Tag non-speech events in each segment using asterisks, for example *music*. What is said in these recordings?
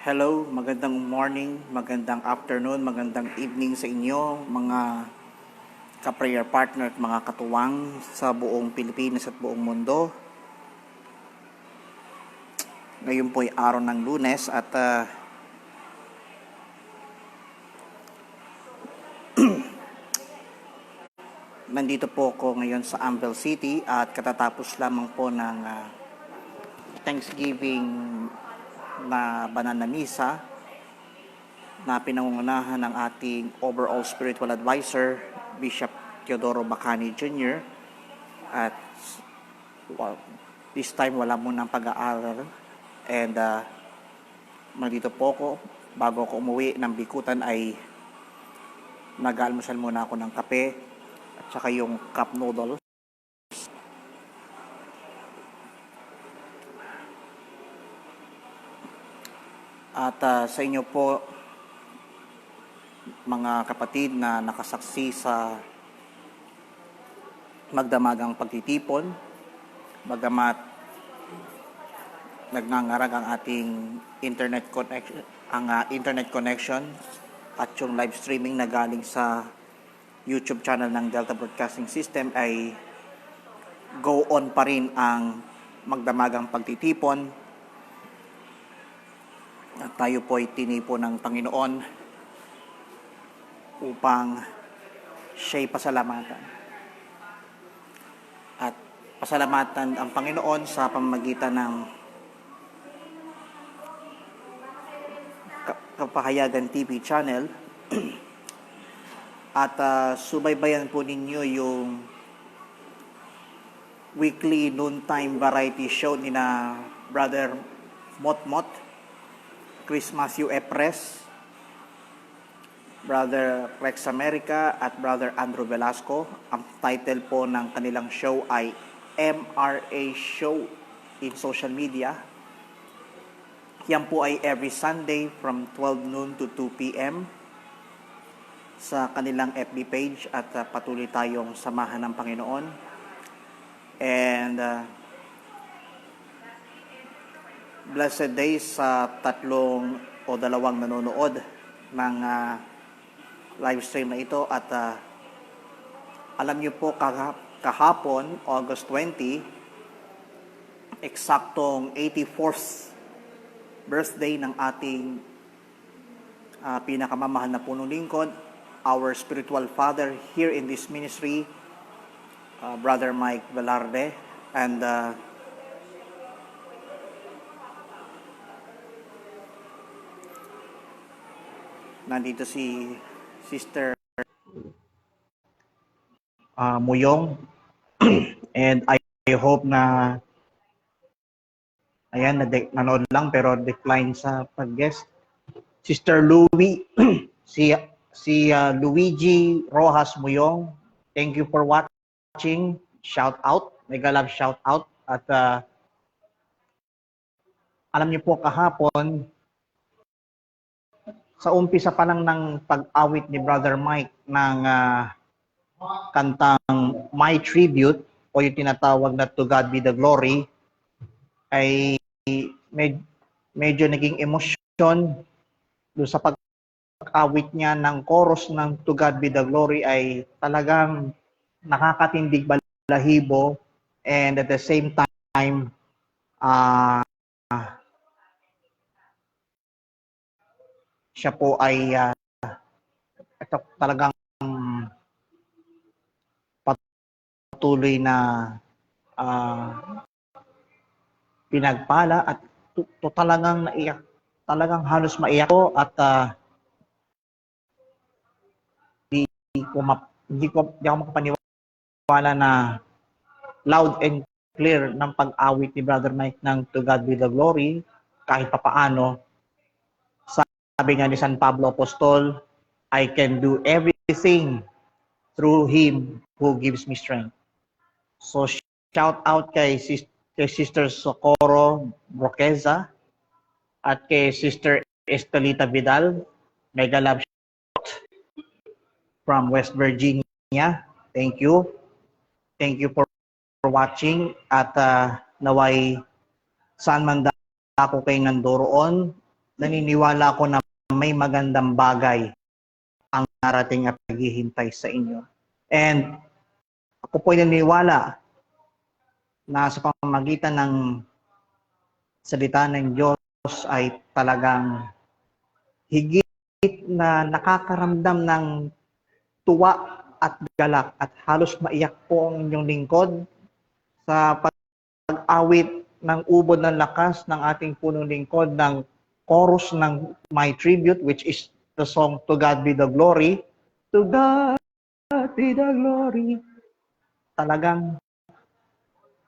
Hello, magandang morning, magandang afternoon, magandang evening sa inyo, mga ka-prayer partner at mga katuwang sa buong Pilipinas at buong mundo. Ngayon po ay araw ng lunes at ah, *clears throat* nandito po ako ngayon sa Amvel City at katatapos lamang po ng ah, Thanksgiving na banana misa na pinangungunahan ng ating overall spiritual advisor, Bishop Teodoro Bacani Jr. At well, this time wala munang pag-aaral and uh, nandito po ako bago ako umuwi ng Bikutan ay nag-almusal muna ako ng kape at saka yung cup noodles. At ah, sa inyo po, mga kapatid na nakasaksi sa magdamagang pagtitipon, bagamat nagngangarag ang ating internet connection, ang ah, internet connection at yung live streaming na galing sa YouTube channel ng Delta Broadcasting System ay go on pa rin ang magdamagang pagtitipon at tayo po ay tinipo ng Panginoon upang siya'y pasalamatan. At pasalamatan ang Panginoon sa pamamagitan ng Ka- Kapahayagan TV channel. *clears throat* At ah, subaybayan po ninyo yung weekly noontime variety show ni na Brother Motmot. Chris Matthew Epres, Brother Rex America at Brother Andrew Velasco. Ang title po ng kanilang show ay MRA Show in social media. Yan po ay every Sunday from 12 noon to 2 p.m. sa kanilang FB page at uh, patuloy tayong samahan ng Panginoon. And uh, blessed days sa tatlong o dalawang nanonood ng ah, live stream na ito at ah, alam niyo po kaha- kahapon August 20 eksaktong 84th birthday ng ating ah, pinakamamahal na punong lingkod our spiritual father here in this ministry ah, brother Mike Velarde and ah, nandito si Sister uh, Muyong. *clears throat* And I, I hope na ayan na nanood lang pero decline sa pag-guest. Sister Louie *clears throat* si si uh, Luigi Rojas Muyong thank you for watching. Shout out mega love shout out. At uh, alam niyo po kahapon sa umpisa pa lang ng pag-awit ni Brother Mike ng ah, kantang My Tribute o yung tinatawag na To God Be the Glory ay med- medyo naging emosyon doon sa pag-awit niya ng chorus ng To God Be the Glory ay talagang nakakatindig balahibo and at the same time ah siya po ay ah, ito talagang patuloy na ah, pinagpala at to, to talagang naiyak talagang halos maiyak ko at hindi ko map, hindi ko hindi ako makapaniwala na loud and clear ng pag-awit ni Brother Mike ng To God Be the Glory kahit papaano sabi nga ni San Pablo Apostol, I can do everything through Him who gives me strength. So shout out kay, sis- kay Sister Socorro Broqueza at kay Sister Estelita Vidal. Mega love from West Virginia. Thank you. Thank you for, for watching at uh, naway saan man ako kay nandoroon naniniwala ako na may magandang bagay ang narating at naghihintay sa inyo. And ako po ay naniniwala na sa pamamagitan ng salita ng Diyos ay talagang higit na nakakaramdam ng tuwa at galak at halos maiyak po ang inyong lingkod sa pag-awit ng ubod ng lakas ng ating punong lingkod ng chorus ng My Tribute which is the song To God Be the Glory. To God be the glory. Talagang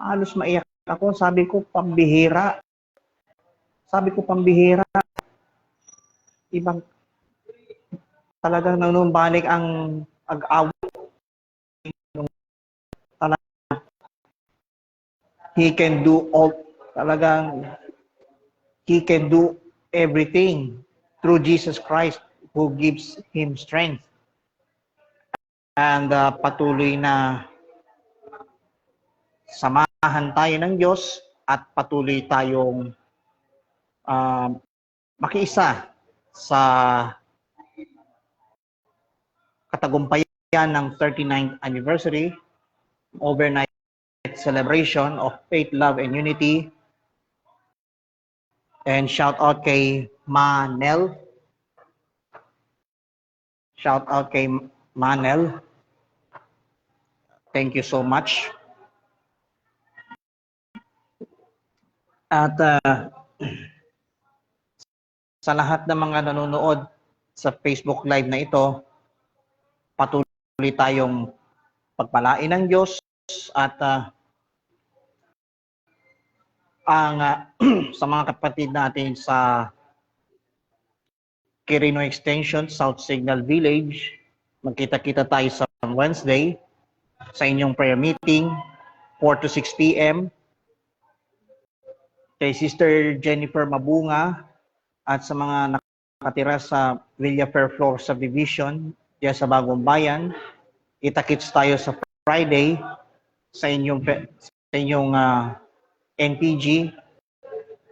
halos maiyak ako. Sabi ko, pambihira. Sabi ko, pambihira. Ibang talagang nanumbalik ang ag-awit. Talagang he can do all, talagang he can do everything through Jesus Christ who gives him strength. And uh, patuloy na samahan tayo ng Diyos at patuloy tayong uh, makiisa sa katagumpayan ng 39th anniversary overnight celebration of faith, love, and unity. And shout out kay Manel. Shout out kay Manel. Thank you so much. At uh, sa lahat ng mga nanonood sa Facebook Live na ito, patuloy tayong pagpalain ng Diyos at uh, ang uh, *clears throat* sa mga kapatid natin sa Quirino Extension, South Signal Village, magkita-kita tayo sa Wednesday sa inyong prayer meeting, 4 to 6 p.m. Kay Sister Jennifer Mabunga at sa mga nakatira sa Villa Fairfloor Subdivision, diyan sa Bagong Bayan, kita-kits tayo sa Friday sa inyong sa inyong uh, NPG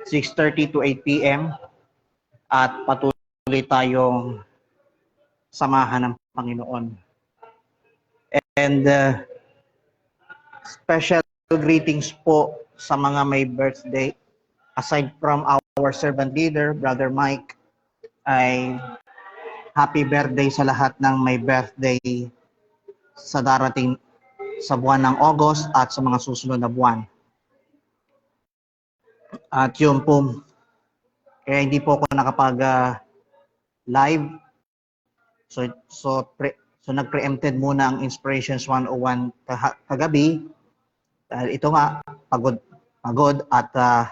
6:30 to 8 p.m. at patuloy tayong samahan ng Panginoon. And uh, special greetings po sa mga may birthday aside from our servant leader, Brother Mike, ay happy birthday sa lahat ng may birthday sa darating sa buwan ng August at sa mga susunod na buwan. At yun po, kaya hindi po ako nakapag uh, live. So so pre, so nag-preempted muna ang Inspirations 101 kah- kagabi. Dahil ito nga pagod pagod at uh,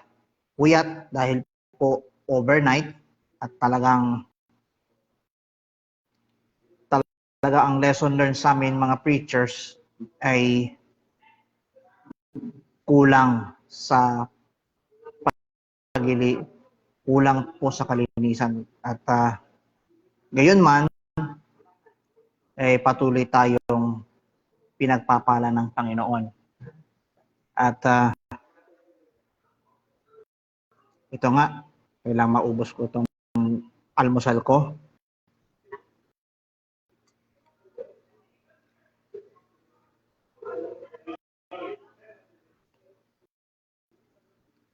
puyat dahil po overnight at talagang talaga ang lesson learned sa amin mga preachers ay kulang sa pagili kulang po sa kalinisan. At uh, gayon man eh, patuloy tayong pinagpapala ng Panginoon. At uh, ito nga kailangan maubos ko itong almusal ko.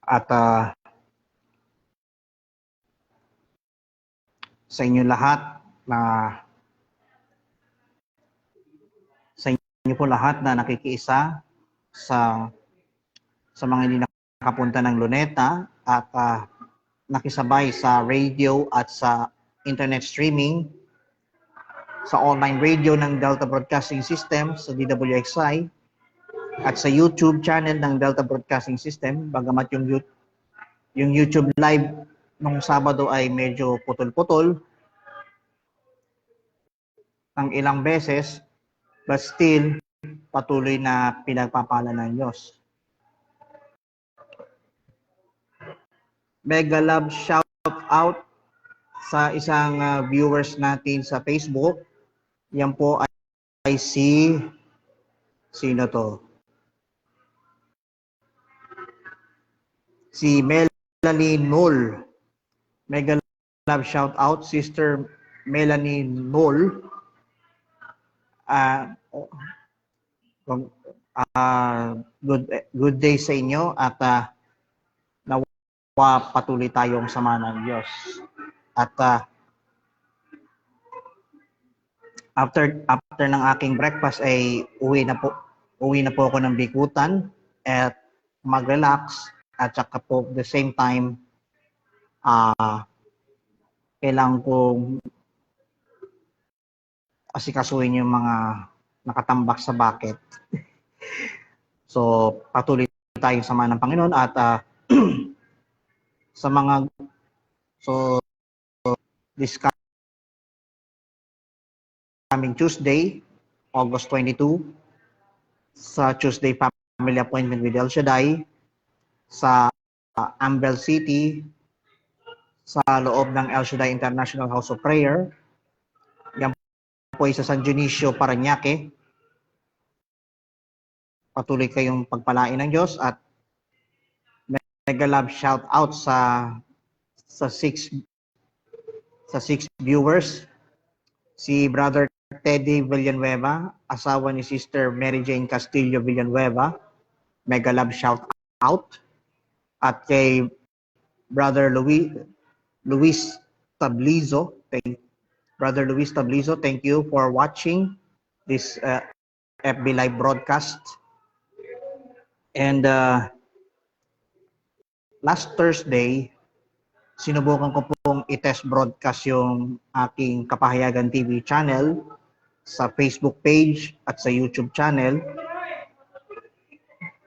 At uh, sa inyo lahat na sa inyo po lahat na nakikiisa sa sa mga hindi nakapunta ng Luneta at uh, nakisabay sa radio at sa internet streaming sa online radio ng Delta Broadcasting System sa DWXI at sa YouTube channel ng Delta Broadcasting System bagamat yung yung YouTube live nung Sabado ay medyo putol-putol ng ilang beses but still patuloy na pinagpapala ng Diyos. Mega love shout out sa isang uh, viewers natin sa Facebook. Yan po ay, ay si sino to? Si Melanie Null. Mega love shout out Sister Melanie Knoll. Ah, ah, good good day sa inyo at ah, nawa patuloy tayong sama ng Diyos. At ah, after after ng aking breakfast ay uwi na po uwi na po ako ng Bikutan at mag-relax at saka po the same time ah kailangan kong asikasuhin yung mga nakatambak sa bucket. *laughs* so, patuloy tayong sama ng Panginoon at ah, *clears throat* sa mga so this coming Tuesday, August 22, sa Tuesday Family Appointment with El Shaddai, sa uh, Ambel City, sa loob ng El Shaddai International House of Prayer. Yan po ay sa San Dionisio, Paranaque. Patuloy kayong pagpalain ng Diyos at mega love shout out sa sa six sa six viewers si Brother Teddy Villanueva, asawa ni Sister Mary Jane Castillo Villanueva. Mega love shout out. At kay Brother Luis Luis Tablizo, thank Brother Luis Tablizo, thank you for watching this uh, FB live broadcast. And uh, last Thursday, sinubukan ko pong i-test broadcast yung aking Kapahayagan TV channel sa Facebook page at sa YouTube channel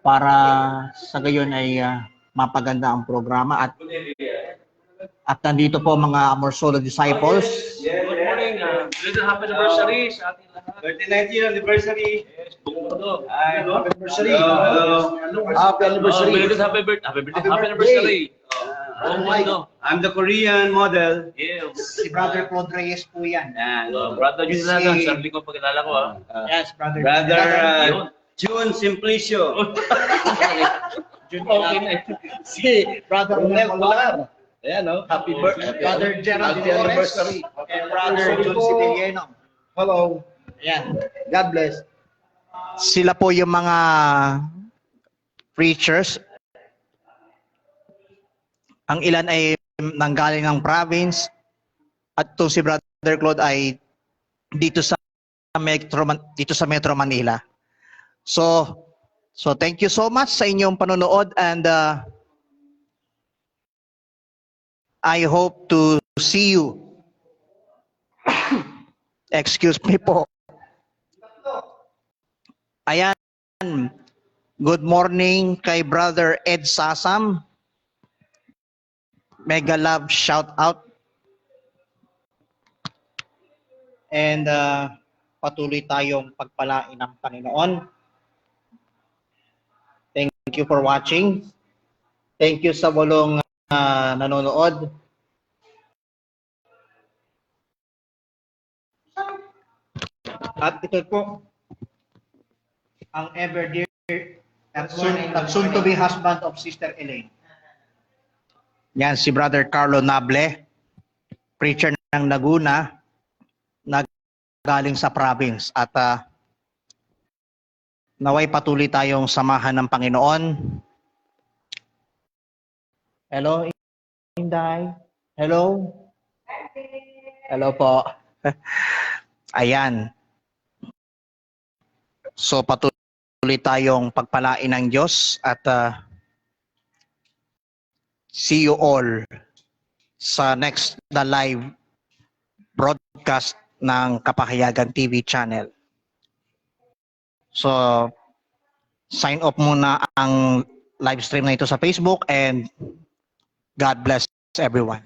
para sa gayon ay uh, mapaganda ang programa at at nandito po mga Amor Solo disciples. Good morning. Uh, Belated happy anniversary sa ating lahat. 39th anniversary. Yes, buong mundo. Ay, happy anniversary. Hello, Happy Oh, anniversary. belated happy birthday. Happy birthday. Happy anniversary. Oh, buong mundo. I'm the Korean model. Yes. Si Brother Claude Reyes po yan. And Uh, brother Jun lang. Sarili ko pagkilala ko ah. uh, Yes, Brother. brother uh. June Simplicio. *laughs* Jun Okay na. Si Brother Ronel Polar. Ayan, no? Happy birthday. Brother Gerald Happy anniversary. And Brother Jun Sibilleno. Hello. Ayan. God bless. Sila po yung mga preachers. Ang ilan ay nanggaling ng province at to si Brother Claude ay dito sa Metro dito sa Metro Manila. So so thank you so much sa inyong panonood and uh, I hope to see you. *coughs* Excuse me po. Ayan. Good morning kay Brother Ed Sasam. Mega love shout out. And uh, patuloy tayong pagpalain ng Panginoon. Thank you for watching. Thank you sa walong uh, nanonood. At ito po, ang ever dear at soon, at soon to be husband of Sister Elaine. Yan si Brother Carlo Nable, preacher ng Laguna, na galing sa province at ah, naway patuloy tayong samahan ng Panginoon. Hello, Inday. Hello. Hello po. *laughs* Ayan. So patuloy tayong pagpalain ng Diyos at ah, see you all sa next the live broadcast ng Kapahayagan TV channel. So sign off muna ang live stream na ito sa Facebook and God bless everyone.